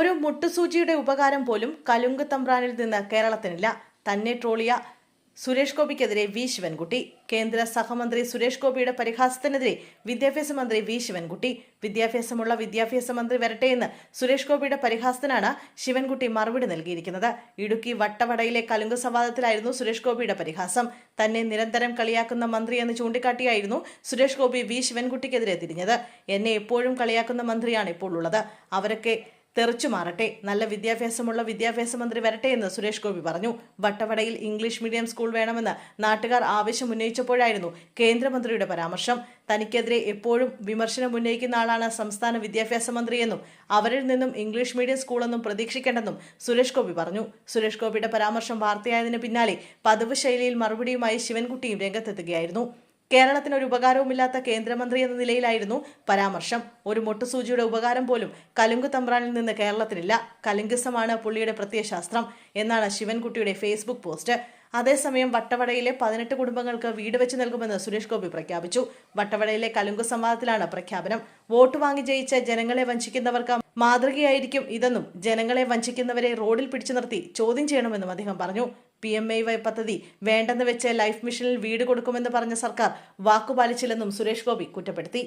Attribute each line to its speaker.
Speaker 1: ഒരു മുട്ടുസൂചിയുടെ ഉപകാരം പോലും കലുങ്ക് തമ്പ്രാനിൽ നിന്ന് കേരളത്തിനില്ല. തന്നെ ട്രോളിയ സുരേഷ് ഗോപിക്കെതിരെ വി. ശിവൻകുട്ടി. കേന്ദ്ര സഹമന്ത്രി സുരേഷ് ഗോപിയുടെ പരിഹാസത്തിനെതിരെ വിദ്യാഭ്യാസ മന്ത്രി വി. ശിവൻകുട്ടി. വിദ്യാഭ്യാസമുള്ള വിദ്യാഭ്യാസ മന്ത്രി വരട്ടെയെന്ന് സുരേഷ് ഗോപിയുടെ പരിഹാസത്തിനാണ് ശിവൻകുട്ടി മറുപടി നൽകിയിരിക്കുന്നത്. ഇടുക്കി വട്ടവടയിലെ കലുങ്ക് സംവാദത്തിലായിരുന്നു സുരേഷ് ഗോപിയുടെ പരിഹാസം. തന്നെ നിരന്തരം കളിയാക്കുന്ന മന്ത്രി എന്ന് ചൂണ്ടിക്കാട്ടിയായിരുന്നു സുരേഷ് ഗോപി വി. ശിവൻകുട്ടിക്കെതിരെ തിരിഞ്ഞത്. എന്നെ എപ്പോഴും കളിയാക്കുന്ന മന്ത്രിയാണ് ഇപ്പോൾ ഉള്ളത്. അവരൊക്കെ തെറിച്ചു മാറട്ടെ. നല്ല വിദ്യാഭ്യാസമുള്ള വിദ്യാഭ്യാസ മന്ത്രി വരട്ടെ എന്ന് സുരേഷ് ഗോപി പറഞ്ഞു. വട്ടവടയിൽ ഇംഗ്ലീഷ് മീഡിയം സ്കൂൾ വേണമെന്ന് നാട്ടുകാർ ആവശ്യം ഉന്നയിച്ചപ്പോഴായിരുന്നു കേന്ദ്രമന്ത്രിയുടെ പരാമർശം. തനിക്കെതിരെ എപ്പോഴും വിമർശനം ഉന്നയിക്കുന്ന ആളാണ് സംസ്ഥാന വിദ്യാഭ്യാസ മന്ത്രിയെന്നും അവരിൽ നിന്നും ഇംഗ്ലീഷ് മീഡിയം സ്കൂളൊന്നും പ്രതീക്ഷിക്കേണ്ടെന്നും സുരേഷ് ഗോപി പറഞ്ഞു. സുരേഷ് ഗോപിയുടെ പരാമർശം വാർത്തയായതിനു പിന്നാലെ പതിവ് ശൈലിയിൽ മറുപടിയുമായി ശിവൻകുട്ടിയും രംഗത്തെത്തുകയായിരുന്നു. കേരളത്തിന് ഒരു ഉപകാരവുമില്ലാത്ത കേന്ദ്രമന്ത്രി എന്ന നിലയിലായിരുന്നു പരാമർശം. ഒരു മൊട്ടുസൂചിയുടെ ഉപകാരം പോലും കലുങ്ക് തമ്പ്രാനിൽ നിന്ന് കേരളത്തിനില്ല. കലുങ്കിസമാണ് പുള്ളിയുടെ പ്രത്യയശാസ്ത്രം എന്നാണ് ശിവൻകുട്ടിയുടെ ഫേസ്ബുക്ക് പോസ്റ്റ്. അതേസമയം വട്ടവടയിലെ പതിനെട്ട് കുടുംബങ്ങൾക്ക് വീട് വെച്ച് നൽകുമെന്ന് സുരേഷ് ഗോപി പ്രഖ്യാപിച്ചു. വട്ടവടയിലെ കലുങ്ക് സംവാദത്തിലാണ് പ്രഖ്യാപനം. വോട്ട് വാങ്ങി ജയിച്ച ജനങ്ങളെ വഞ്ചിക്കുന്നവർക്ക് മാതൃകയായിരിക്കും ഇതെന്നും ജനങ്ങളെ വഞ്ചിക്കുന്നവരെ റോഡിൽ പിടിച്ചു നിർത്തി ചോദ്യം ചെയ്യണമെന്നും അദ്ദേഹം പറഞ്ഞു. പി എം എ വൈ പദ്ധതി വേണ്ടെന്ന് വെച്ച് ലൈഫ് മിഷനിൽ വീട് കൊടുക്കുമെന്ന് പറഞ്ഞ സർക്കാർ വാക്കുപാലിച്ചില്ലെന്നും സുരേഷ് ഗോപി കുറ്റപ്പെടുത്തി.